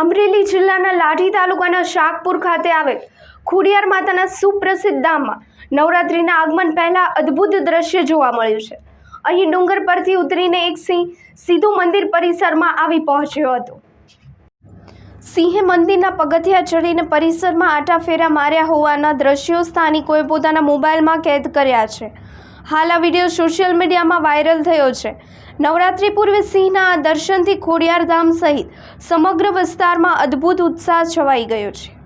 અમરેલી જિલ્લાના લાઠી તાલુકાના શાકપુર ખાતે આવેલ ખોડિયાર માતાના સુપ્રસિદ્ધ ધામમાં નવરાત્રિના આગમન પહેલાં અદ્ભુત દ્રશ્ય જોવા મળ્યું છે. અહીં ડુંગર પરથી ઉતરીને એક સિંહ સીધું મંદિર પરિસરમાં આવી પહોંચ્યો હતો. સિંહે મંદિરના પગથિયા ચડીને પરિસરમાં આટા ફેરા માર્યા હોવાના દ્રશ્યો સ્થાનિકોએ પોતાના મોબાઈલમાં કેદ કર્યા છે. હાલ આ વીડિયો સોશિયલ મીડિયામાં વાયરલ થયો છે. નવરાત્રિ પૂર્વે સિંહના દર્શનથી ખોડિયાર ધામ સહિત સમગ્ર વિસ્તારમાં અદ્ભુત ઉત્સાહ છવાઈ ગયો છે.